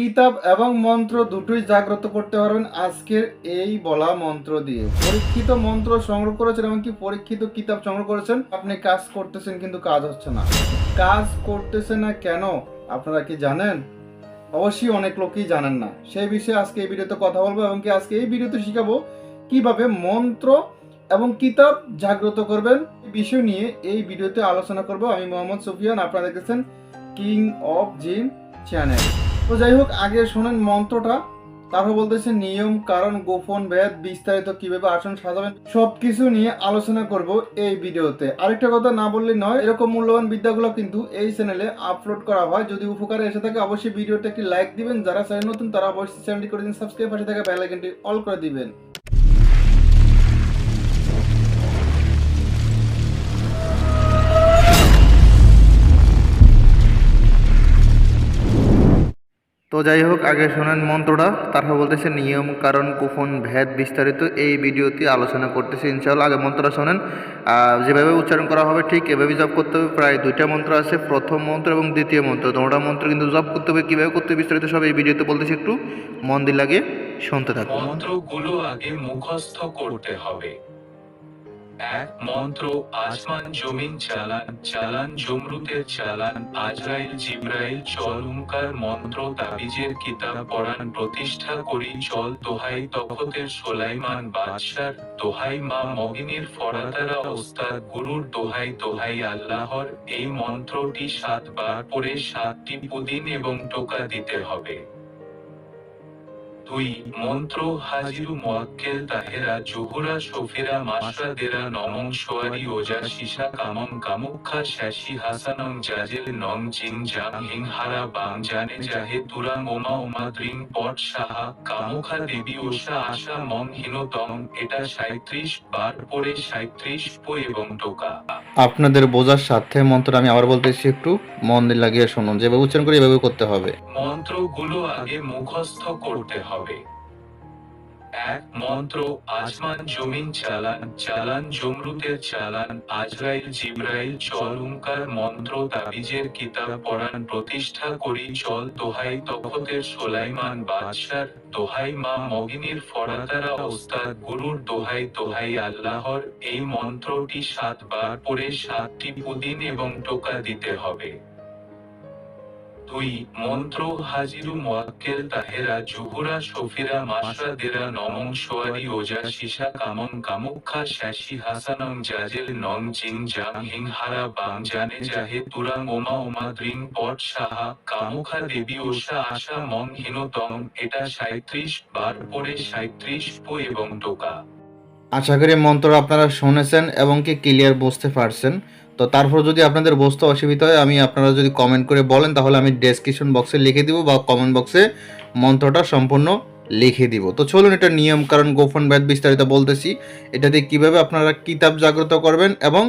কিতাব এবং মন্ত্র দুটোই জাগ্রত করতে পারবেন আজকের এই বলা মন্ত্র দিয়ে। পরীক্ষিত মন্ত্র সংগ্রহ করেছেন এমনকি পরীক্ষিত কিতাব সংগ্রহ করেছেন। আপনি কাজ করতেছেন কিন্তু কাজ হচ্ছে না। কাজ করতেছে না কেন? আপনারা কি জানেন? অবশ্যই অনেক লোকই জানেন না। সেই বিষয়ে আজকে এই ভিডিওতে কথা বলব এবং কি আজকে এই ভিডিওতে শিখাবো কীভাবে মন্ত্র এবং কিতাব জাগ্রত করবেন। বিষয় নিয়ে এই ভিডিওতে আলোচনা করব। আমি মোহাম্মদ সুফিয়ান, আপনারা দেখেছেন কিং অফ জিন চ্যানেল। তো যাই হোক, আগে শোনেন মন্ত্রটা। তারপর বলতেছে, নিয়ম, কারণ, গোপন ভেদ, বিস্তারিত কীভাবে আসন সাজাবেন, সবকিছু নিয়ে আলোচনা করব এই ভিডিওতে। আরেকটা কথা না বললে নয়, এরকম মূল্যবান বিদ্যাগুলো কিন্তু এই চ্যানেলে আপলোড করা হয়। যদি উপকারে এসে থাকে, অবশ্যই ভিডিওতে একটি লাইক দিবেন। যারা চ্যানেল নতুন, তারা অবশ্যই চ্যানেলটি করে দিন সাবস্ক্রাইব পাশে থাকা বেল আইকনটি অল করে দিবেন। তো যাই হোক আগে শোনেন মন্ত্রটা। তারপর বলতেছে নিয়ম, কারণ গোপন ভেদ বিস্তারিত এই ভিডিওতে আলোচনা করতেছে, ইনশাআল্লাহ। আগে মন্ত্রটা শোনেন। যেভাবে উচ্চারণ করা হবে, ঠিক এভাবেই জব করতে হবে। প্রায় দুইটা মন্ত্র আছে, প্রথম মন্ত্র এবং দ্বিতীয় মন্ত্র। তোমরা মন্ত্র কিন্তু জব করতে হবে, কীভাবে করতে বিস্তারিত সব এই ভিডিওতে বলতেছে একটু মন লাগে শুনতে থাকো মন্ত্রগুলো আগে মুখস্থ করতে হবে। এক মন্ত্র, আসমান, জমিন, চালান চালান জমরুতের চালান, আজরাইল, জিব্রাইল, চল, উমকার মন্ত্র, তাবিজের কিতাব পড়ান প্রতিষ্ঠা করি, চল, দোহাই, তখতের সোলাইমান, বাদশার দোহাই, মা মহিনীর ফরাতারা ওস্তাদ, গুরুর দোহাই দোহাই, আল্লাহর। এই মন্ত্রটি সাতবার পড়ে সাতটি পুদিন এবং টোকা দিতে হবে। দুই মন্ত্র হাজিরু মোয়াক্কেল তাহেরা জোহরা শফিরা মাসরাদেরা নমং সোয়ারি ওজা শিশা কামং কামুক্ষা শ্যাসি হাসানং জাজেল নং জিং জাং হিং হারা বাং জানে জাহে তুরাং ওমা ওমা দ্রিং পট সাহা কামুখা দেবী ওষা আশা মং হিনতং এটা সাঁত্রিশ বার পরে সাঁত্রিশ পো এবং টোকা। আপনাদের বোঝার সাথে মন্ত্র আমি আবার বলতেছি একটু মন লাগিয়ে শুনুন যেভাবে উচ্চারণ করি এভাবে করতে হবে। মন্ত্রগুলো আগে মুখস্থ করতে হবে। এক মন্ত্র, আসমান জমিন, চালান চালান জমরুতের চালান, আজরাইল, জিব্রাইল, চল উমকার মন্ত্র, তাবিজের কিতাব পড়ান, প্রতিষ্ঠা করি, চল, দোহাই তখতের সোলাইমান বাদশার, দোহাই মা মহিনীর ফরাতারা ওস্তাদ, গুরুর দোহাই দোহাই আল্লাহর, এই মন্ত্রটি সাতবার পড়ে সাতটি পুদিন এবং টোকা দিতে হবে। দুই, মন্ত্র হাজিরু মোয়াক্কেল তাহেরা জুহুরা শফিরা মাসরাদেরা নমং সোয়ারি ওজা শিশা কামং কামুক্ষা শ্যাসি হাসানং জাজেল নং জিং জাং হিং হারা বাং জানে জাহে তুরাং ওমা ওমা দ্রিং পট সাহা কামুখা দেবী ওষা আশা মং হিনতং এটা সাঁত্রিশ বার পরে সাঁত্রিশ পো এবং টোকা। আশা করি মন্ত্র আপনারা শুনেছেন এবং কি ক্লিয়ার বুঝতে পারছেন। তো তারপর যদি আপনাদের বুঝতে অসুবিধা হয়, আমি আপনারা যদি কমেন্ট করে বলেন, তাহলে আমি ডেসক্রিপশন বক্সে লিখে দিব বা কমেন্ট বক্সে মন্ত্রটা সম্পূর্ণ লিখে দিব। তো চলুন এটা নিয়ম কারণ গোপন ব্যাদ বিস্তারিত বলতেছি। এটা দিয়ে কীভাবে আপনারা কিতাব জাগ্রত করবেন এবং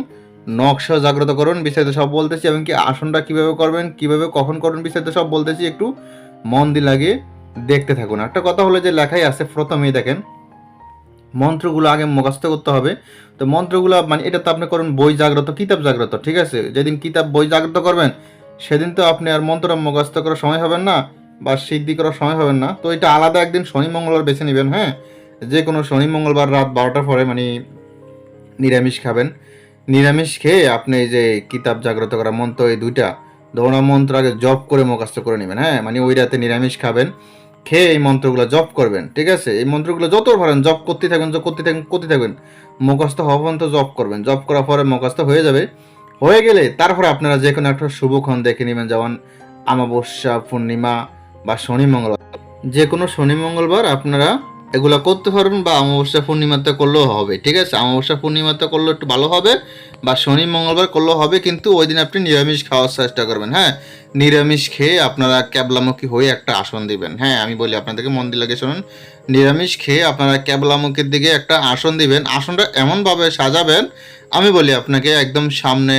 নকশা জাগ্রত করবেন বিস্তারিত সব বলতেছি এবং কি আসনটা কীভাবে করবেন, কীভাবে কখন করবেন বিস্তারিত সব বলতেছি, একটু মন দিয়ে লাগিয়ে দেখতে থাকুন। একটা কথা হলো যে লেখাই আছে, প্রথমেই দেখেন। মন্ত্রগুলো আগে মুখস্থ করতে হবে। তো মন্ত্রগুলো মানে এটা তো আপনি করুন বই জাগ্রত, কিতাব জাগ্রত, ঠিক আছে? যেদিন কিতাব বই জাগ্রত করবেন, সেদিন তো আপনি আর মন্ত্র মুখস্থ করার সময় হবেন না বা সিদ্ধি করার সময় হবেন না। তো এটা আলাদা একদিন শনি, মঙ্গলবার বেছে নেবেন হ্যাঁ? যে কোনো শনি, মঙ্গলবার রাত বারোটার পরে মানে নিরামিষ খাবেন। নিরামিষ খেয়ে আপনি এই যে কিতাব জাগ্রত করা মন্ত্র, এই দুইটা দৌড়া মন্ত্র আগে জপ করে মুখস্থ করে নেবেন হ্যাঁ? মানে ওই রাতে নিরামিষ খাবেন। খেয়ে এই মন্ত্রগুলো জপ করবেন, ঠিক আছে? এই মন্ত্রগুলো যত পারেন জপ করতে থাকবেন করতে থাকবেন করতে থাকবেন। মুখস্থ হওয়া পর্যন্ত জপ করবেন। জপ করার পরে মুখস্থ হয়ে যাবে। হয়ে গেলে তারপরে আপনারা যে কোনো একটা শুভক্ষণ দেখে নেবেন, যেমন আমাবস্যা পূর্ণিমা বা শনি মঙ্গলবার যে কোনো শনি মঙ্গলবার আপনারা এগুলো করতে পারবেন বা অমাবস্যা পূর্ণিমাতে করলেও হবে, ঠিক আছে? অমাবস্যা পূর্ণিমাতে করলে একটু ভালো হবে বা শনি মঙ্গলবার করলেও হবে, কিন্তু ওই দিন আপনি নিরামিষ খাওয়ার চেষ্টা করবেন হ্যাঁ? নিরামিষ খেয়ে আপনারা ক্যাবলামুখী হয়ে একটা আসন দিবেন হ্যাঁ? আমি বলি আপনাদেরকে মন দিয়ে লাগে শুনুন। নিরামিষ খেয়ে আপনারা ক্যাবলামুখীর দিকে একটা আসন দিবেন, আসনটা এমনভাবে সাজাবেন, আমি বলি আপনাকে একদম সামনে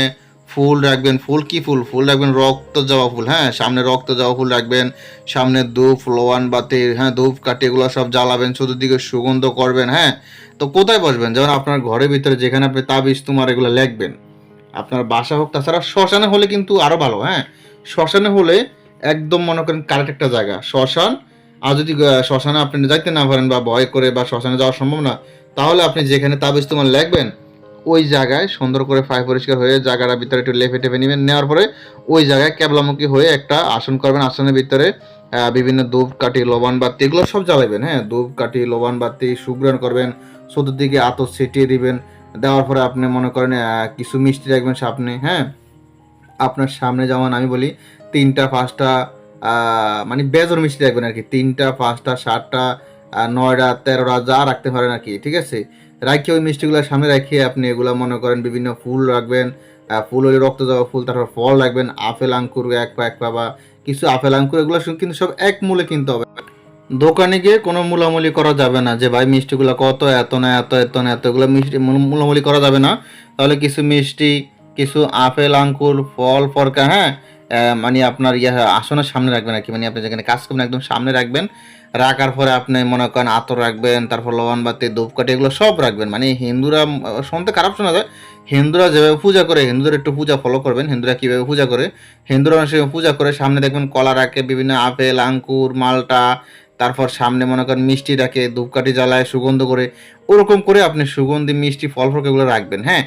ফুল রাখবেন, ফুল কি ফুল? ফুল রাখবেন রক্ত জবা ফুল হ্যাঁ? সামনে রক্ত জবা ফুল রাখবেন, সামনে ধূপ, লোয়ান বাতি হ্যাঁ? ধূপ কাঠি এগুলো সব জ্বালাবেন, চতুর্দিকে সুগন্ধ করবেন হ্যাঁ? তো কোথায় বসবেন? যেমন আপনার ঘরের ভিতরে যেখানে আপনি তাবিজ, তোমার এগুলো লিখবেন। আপনার বাসা হোক, তাছাড়া শ্মশানে হলে কিন্তু আরও ভালো হ্যাঁ? শ্মশানে হলে একদম মনে করেন কারেক্ট একটা জায়গা। শ্মশান, আর যদি শ্মশানে আপনি যাইতে না পারেন বা ভয় করে বা শ্মশানে যাওয়া সম্ভব না তাহলে আপনি যেখানে তাবিজ, তোমার লিখবেন ওই জায়গায় সুন্দর করে ফাই পরিষ্কার হয়ে জায়গাটার ভিতরে একটু লেপে টেপে নেবেন। নেওয়ার পরে ওই জায়গায় ক্যাবলামুখী হয়ে একটা আসন করবেন। আসনের ভিতরে বিভিন্ন ধূপ কাঠি লবণ বাতি, এগুলো সব জ্বালাবেন হ্যাঁ? ধূপ কাঠি লবণ বাতি সুগ্রাণ করবেন, চতুর্দিকে আতর ছিটিয়ে দিবেন। দেওয়ার পরে আপনি মনে করেন কিছু মিষ্টি রাখবেন সামনে হ্যাঁ? আপনার সামনে যেমন আমি বলি, তিনটা, পাঁচটা মানে বেজর মিষ্টি রাখবেন আর কি। তিনটা, পাঁচটা, সাতটা নয়টা, তেরোটা, যা রাখতে পারেন আর কি, ঠিক আছে? রাখিয়ে ওই মিষ্টিগুলো সামনে রাখিয়ে আপনি এগুলো মনে করেন বিভিন্ন ফুল রাখবেন ফুল হলে রক্ত যাওয়া ফুল, তারপর ফল রাখবেন, আপেল, আঙ্কুর, এক পা এক পা বা কিছু আপেল, আঙ্কুর, এগুলো কিন্তু সব এক মূলে কিনতে হবে। দোকানে গিয়ে কোনো মূলামূলি করা যাবে না যে, ভাই, মিষ্টিগুলো কত, এত না, এত এত না, এত। এগুলো মিষ্টি, মূল- মূলামূলি করা যাবে না। তাহলে কিছু মিষ্টি, কিছু আপেল, আঙ্কুর, ফল, ফরকা হ্যাঁ মানে আপনার ইয়ে আসনের সামনে রাখবেন আর কি। মানে আপনি যেখানে কাজ করবেন, একদম সামনে রাখবেন। রাখার পরে আপনি মনে করেন আতর রাখবেন, তারপর লবণ বাতি, ধূপকাঠি এগুলো সব রাখবেন। মানে হিন্দুরা, শুনতে খারাপ শোনা যায়, হিন্দুরা যেভাবে পূজা করে, হিন্দুদের একটু পূজা ফলো করবেন, হিন্দুরা কীভাবে পূজা করে? হিন্দুরা সেভাবে পূজা করে, সামনে দেখবেন কলা রাখে, বিভিন্ন আপেল আঙ্কুর মালটা তারপর সামনে মনে করেন মিষ্টি রাখে ধূপকাঠি জ্বালায়, সুগন্ধ করে, ওরকম করে আপনি সুগন্ধি, মিষ্টি ফল ফল এগুলো রাখবেন হ্যাঁ?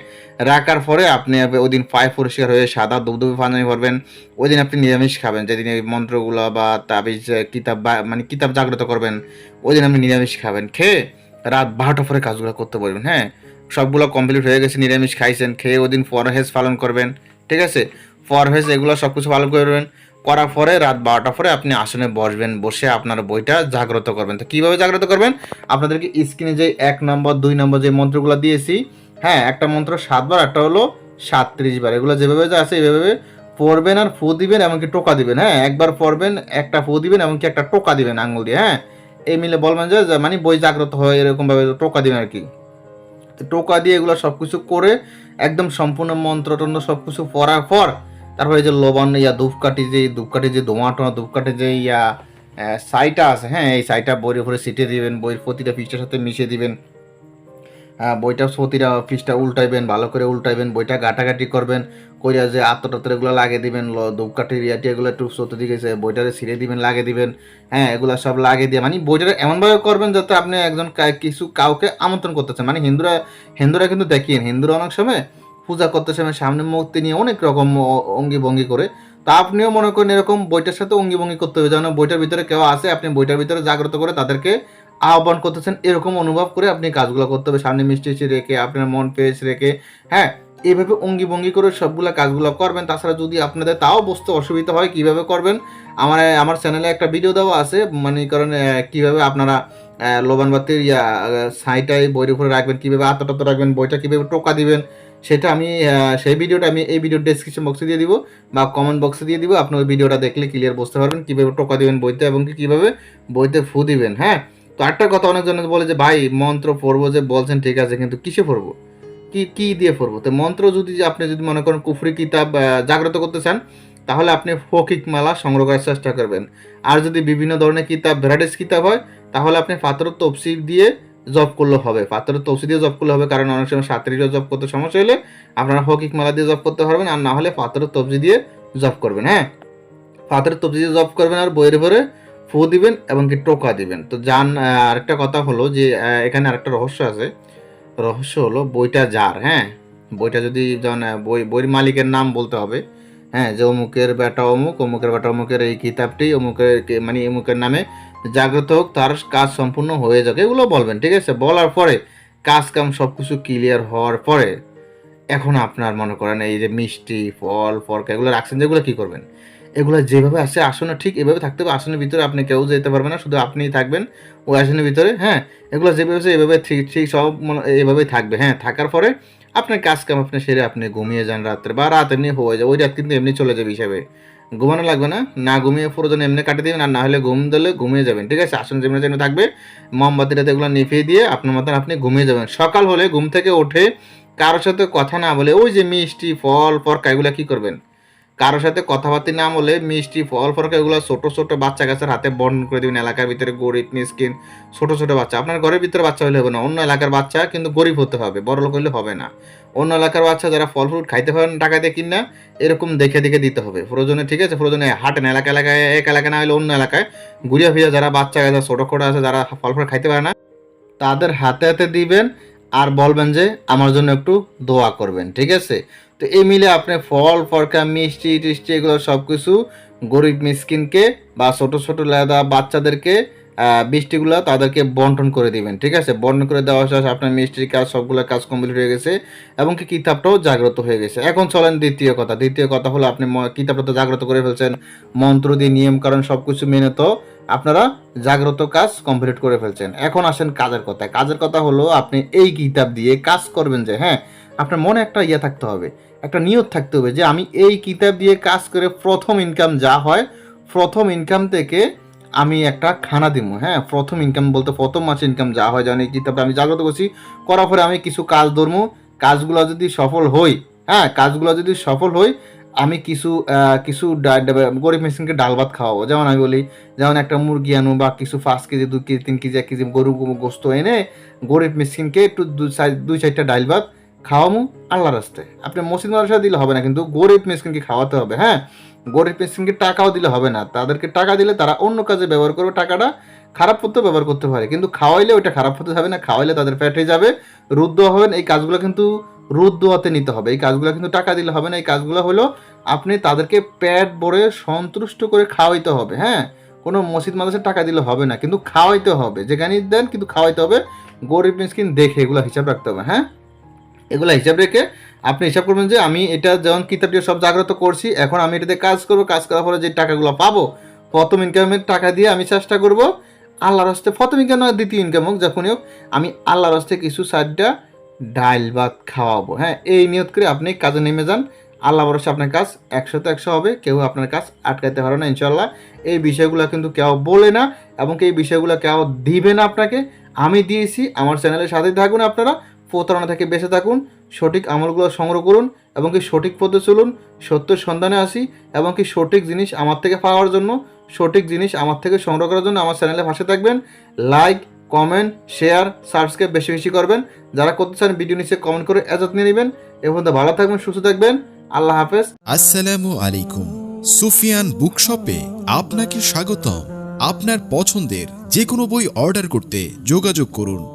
রাখার পরে আপনি ওই দিন পায়ে পরিষ্কার হয়ে সাদা দুবদুবি পানি ভরবেন ওই দিন আপনি নিরামিষ খাবেন, যেদিন এই মন্ত্রগুলো বা তাবিজ কিতাব বা মানে কিতাব জাগ্রত করবেন, ওই দিন আপনি নিরামিষ খাবেন, খেয়ে রাত বারোটা পরে কাজগুলো করতে পারবেন হ্যাঁ? সবগুলো কমপ্লিট হয়ে গেছে, নিরামিষ খাইছেন, খেয়ে ওই দিন ফরহেজ পালন করবেন, ঠিক আছে? ফরহেজ এগুলো সব কিছু পালন করবেন করার পরে রাত বারোটা পরে আপনি আসনে বসবেন, বসে আপনার বইটা জাগ্রত করবেন। তো কীভাবে জাগ্রত করবেন? আপনাদেরকে স্ক্রিনে যে এক নম্বর, দুই নম্বর যে মন্ত্রগুলো দিয়েছি হ্যাঁ একটা মন্ত্র সাতবার, একটা হলো সাতত্রিশ বার। এগুলো যেভাবে যা আছে এভাবে পড়বেন আর ফু দিবেন, এমনকি টোকা দিবেন। হ্যাঁ একবার পড়বেন, একটা ফু দিবেন, এমনকি একটা টোকা দিবেন আঙুল দিয়ে। হ্যাঁ এই মিলে বলবেন যে মানে বই জাগ্রত হয়, এরকমভাবে টোকা দিবেন আর কি। টোকা দিয়ে এগুলো সব কিছু করে, একদম সম্পূর্ণ মন্ত্র টন্ত্র সব কিছু পড়ার পর তারপরে যে লবণ, ইয়া ধূপকাঠি যে ধূপকাঠি যে দোমা টোমা ধূপকাঠি যে ইয়া সাইটা আছে হ্যাঁ এই সাইটা বইয়ের উপরে ছিটিয়ে দিবেন, বইয়ের প্রতিটা পৃষ্ঠার সাথে মিশিয়ে দিবেন। বইটা প্রতিটা পৃষ্ঠা উল্টাইবেন, ভালো করে উল্টাইবেন, বইটা গাটাগাটি করবেন, কইরা যে আত্ম টাত্তর এগুলো লাগিয়ে দিবেন ধূপকাঠির ইয়াটি এগুলো একটু চতুর্দিকে যে বইটারে ছিঁড়ে দিবেন, লাগিয়ে দিবেন হ্যাঁ এগুলো সব লাগিয়ে দিয়ে মানে বইটা এমনভাবে করবেন যাতে আপনি একজন কিছু কাউকে আমন্ত্রণ করতেছেন। মানে হিন্দুরা হিন্দুরা কিন্তু দেখিয়েন, হিন্দুরা অনেক সময় পূজা করতে সময় সামনে মূর্তি নিয়ে অনেক রকম অঙ্গি ভঙ্গি করে। তা আপনিও মনে করেন এরকম বইটার সাথে অঙ্গি ভঙ্গি করতে হবে, যেন বইটার ভিতরে কেউ আছে আপনি বইটার ভিতরে জাগ্রত করে তাদেরকে আহ্বান করতেছেন, এরকম অনুভব করে আপনি কাজগুলো করতে হবে। সামনে মিষ্টি রেখে, আপনার মন পেজ রেখে হ্যাঁ এইভাবে অঙ্গি ভঙ্গি করে সবগুলো কাজগুলো করবেন। তাছাড়া যদি আপনাদের তাও বুঝতে অসুবিধা হয় কীভাবে করবেন, আমার আমার চ্যানেলে একটা ভিডিও দেওয়া আছে মানে কারণ কীভাবে আপনারা লোবান বাতির ইয়া সাইটাই বইয়ের উপরে রাখবেন, কীভাবে আত্ম টাত্ত রাখবেন, বইটা কীভাবে টোকা দিবেন, সেটা আমি সেই ভিডিওটা আমি এই ভিডিওর ডেসক্রিপশন বক্সে দিয়ে দিব বা কমেন্ট বক্সে দিয়ে দিব, আপনি ওই ভিডিওটা দেখলে ক্লিয়ার বুঝতে পারবেন কীভাবে টোকা দিবেন বইতে এবং কীভাবে বইতে ফু দিবেন হ্যাঁ? তো একটা কথা অনেকজন বলে যে, ভাই, মন্ত্র পড়ব যে, বলছেন ঠিক আছে, কিন্তু কিসে পড়ব? কি কি দিয়ে পড়ব? তো মন্ত্র যদি আপনি যদি মনে করেন কুফরি কিতাব জাগ্রত করতে চান, তাহলে আপনি ফকিক মালা সংগ্রহ করার চেষ্টা করবেন। আর যদি বিভিন্ন ধরনের কিতাব ভ্যারাইটিস কিতাব হয় তাহলে আপনি ফাতর তফসি দিয়ে জব করলে হবে। ফাতর তফসি দিয়ে জব করলে হবে কারণ অনেক সময় সাতরিটা জব করতে সমস্যা হলে আপনারা ফকিক মালা দিয়ে জব করতে পারবেন আর না হলে ফাতর তফসি দিয়ে জব করবেন হ্যাঁ? ফাতর তফসি দিয়ে জব করবেন আর বইয়ের ভরে ফু দিবেন এবং কি টোকা দিবেন। তো জান আরেকটা কথা হলো যে এখানে আরেকটা রহস্য আছে। রহস্য হলো বইটা যার হ্যাঁ? বইটা যদি যেমন বই, বইয়ের মালিকের নাম বলতে হবে হ্যাঁ? যে অমুকের বেটা অমুক, অমুকের বেটা অমুকের এই কিতাবটি, অমুকের মানে অমুকের নামে জাগ্রত হোক, তার কাজ সম্পূর্ণ হয়ে যাবে এগুলো বলবেন, ঠিক আছে? বলার পরে কাজ কাম সব কিছু ক্লিয়ার হওয়ার পরে এখন আপনার মনে করেন এই যে মিষ্টি, ফল, ফরকা, এগুলো রাখছেন, যেগুলো কী করবেন? এগুলো যেভাবে আছে আসনে ঠিক এভাবে থাকতে হবে, আসনের ভিতরে আপনি কেউ যেতে পারবেন না, শুধু আপনিই থাকবেন, ওই আসনের ভিতরে হ্যাঁ? এগুলো যেভাবে আছে এভাবে ঠিক ঠিক সব এভাবেই থাকবে হ্যাঁ? থাকার পরে আপনার কাজ কাম আপনি সেরে আপনি ঘুমিয়ে যান রাত্রে, বা রাত এমনি হয়ে যায়, ওই রাত কিন্তু এমনি চলে যাবে হিসাবে। ঘুমানো লাগবে না না ঘুমিয়ে প্রয়োজন এমনি কাটিয়ে দেবেন, আর না হলে ঘুম দিলে ঘুমিয়ে যাবেন, ঠিক আছে? আসন যেমন যেন থাকবে মোমবাতিটাতে এগুলো নিভিয়ে দিয়ে আপনার মতন আপনি ঘুমিয়ে যাবেন। সকাল হলে ঘুম থেকে উঠে কারোর সাথে কথা না বলে ওই যে মিষ্টি, ফল ফরকা এগুলো কী করবেন? কারোর সাথে কথাবার্তা না বলে মিষ্টি ফল ফরকা এগুলো ছোটো ছোটো বাচ্চা কাছের হাতে বন্ধ করে দিবেন। এলাকার ভিতরে গরিব মিসকিন, ছোট ছোট বাচ্চা। আপনার ঘরের ভিতরে বাচ্চা হলে হবে না। অন্য এলাকার বাচ্চা কিন্তু গরিব হতে হবে, বড় লোক হলে হবে না। অন্য এলাকার বাচ্চা যারা ফল ফ্রুট খাইতে পারেন, টাকা দিয়ে কিনা, এরকম দেখে দেখে দিতে হবে। প্রয়োজনে ঠিক আছে, প্রয়োজনে হাটেন এলাকা, এলাকায়, এক এলাকায় না হলে অন্য এলাকায় ঘুরিয়া ফিরিয়া যারা বাচ্চা, যারা ছোট খোটা আছে, যারা ফল ফ্রুট খাইতে পারে না, তাদের হাতে হাতে দিবেন। আর বলবেন যে আমার জন্য একটু দোয়া করবেন, ঠিক আছে? তো এই মিলে আপনি ফল, ফরকা, মিষ্টি, টিষ্টি, এগুলো সব কিছু গরিব মিসকিনকে বা ছোট ছোট লেদা বাচ্চাদেরকে আহ, বৃষ্টিগুলো তাদেরকে বন্টন করে দিবেন ঠিক আছে? বন্টন করে দেওয়া শেষ আপনার মিষ্টির কাজ সবগুলো কাজ কমপ্লিট হয়ে গেছে এবং কি কিতাবটাও জাগ্রত হয়ে গেছে। এখন চলেন দ্বিতীয় কথা। দ্বিতীয় কথা হলো আপনি কিতাবটা তো জাগ্রত করে ফেলছেন মন্ত্র দিয়ে নিয়ম কারণ সব কিছু মেনে তো আপনারা জাগ্রত কাজ কমপ্লিট করে ফেলছেন। এখন আসেন কাজের কথা কাজের কথা হলো আপনি এই কিতাব দিয়ে কাজ করবেন যে হ্যাঁ আপনার মনে একটা ইয়ে থাকতে হবে একটা নিয়ত থাকতে হবে যে আমি এই কিতাব দিয়ে কাজ করে প্রথম ইনকাম যা হয় প্রথম ইনকাম থেকে আমি একটা খানা দিব হ্যাঁ? প্রথম ইনকাম বলতে প্রথম মাসে ইনকাম যা হয় জানি কি তারপরে আমি জাগ্রত করছি, করার পরে আমি কিছু কাজ ধরবো কাজগুলো যদি সফল হই হ্যাঁ? কাজগুলো যদি সফল হই, আমি কিছু কিছু গরিব মেশিনকে ডাল ভাত খাওয়াবো। যেমন আমি বলি, যেমন একটা মুরগি আনো বা কিছু পাঁচ কেজি, দু কেজি, তিন কেজি, এক কেজি গরু গোস্ত এনে গরিব মেশিনকে একটু দুই চারটা ডাল ভাত খাওয়ামু আল্লাহ রাস্তায়। আপনি মসজিদ মাদ্রাসা দিলে হবে না, কিন্তু গরিব মিসকিনকে খাওয়াতে হবে হ্যাঁ? গরিব মিসকিনকে টাকাও দিলে হবে না। তাদেরকে টাকা দিলে তারা অন্য কাজে ব্যবহার করবে, টাকাটা খারাপ করতেও ব্যবহার করতে পারে। কিন্তু খাওয়াইলে ওইটা খারাপ হতে যাবে না, খাওয়াইলে তাদের পেটে যাবে। রুদ্ধ হবেন, এই কাজগুলো কিন্তু রুদ্ধ হতে নিতে হবে। এই কাজগুলো কিন্তু টাকা দিলে হবে না। এই কাজগুলো হলো আপনি তাদেরকে প্যাট ভরে সন্তুষ্ট করে খাওয়াইতে হবে হ্যাঁ? কোনো মসজিদ মাদ্রাসার টাকা দিলে হবে না, কিন্তু খাওয়াইতে হবে। যেখানেই দেন কিন্তু খাওয়াইতে হবে। গরিব মিসকিন দেখে এগুলো হিসাব রাখতে হবে হ্যাঁ? এগুলো হিসাব রেখে আপনি হিসাব করবেন যে আমি এটা যেমন কিতাব দিয়ে সব জাগ্রত করছি, এখন আমি এটাতে কাজ করব, কাজ করার পরে যে টাকাগুলো পাবো, প্রথম ইনকামের টাকা দিয়ে আমি চেষ্টা করব আল্লাহর হস্তে, প্রথম ইনকাম নয়, দ্বিতীয় ইনকাম হোক, যখনই হোক, আমি আল্লাহর হস্তে কিছু সাইডটা ডাল ভাত খাওয়াবো। হ্যাঁ এই নিয়ত করে আপনি কাজে নেমে যান। আল্লাহ ভরসা আপনার কাজ একশোতে একশো হবে, কেউ আপনার কাজ আটকাতে পারে না ইনশাল্লাহ এই বিষয়গুলো কিন্তু কেউ বলে না এবং এই বিষয়গুলো কেউ দিবে না আপনাকে। আমি দিয়েছি, আমার চ্যানেলের সাথেই থাকুন আপনারা, প্রতারণা থেকে বেঁচে থাকুন। সঠিক আমলগুলো সংগ্রহ করুন এবং কি সঠিক পথে চলুন, সত্যের সন্ধানে আসি এবং কি সঠিক জিনিস আমার থেকে পাওয়ার জন্য, সঠিক জিনিস আমার থেকে সংগ্রহ করার জন্য আমার চ্যানেলে পাশে থাকবেন। লাইক কমেন্ট শেয়ার সাবস্ক্রাইব বেশি বেশি করবেন। যারা করতে চান ভিডিও নিচে কমেন্ট করে এজত নিয়ে নেবেন। এবং ভালো থাকবেন, সুস্থ থাকবেন। আল্লাহ হাফেজ। আসসালামু আলাইকুম। সুফিয়ান বুকশপে আপনাকে স্বাগতম। আপনার পছন্দের যে কোনো বই অর্ডার করতে যোগাযোগ করুন।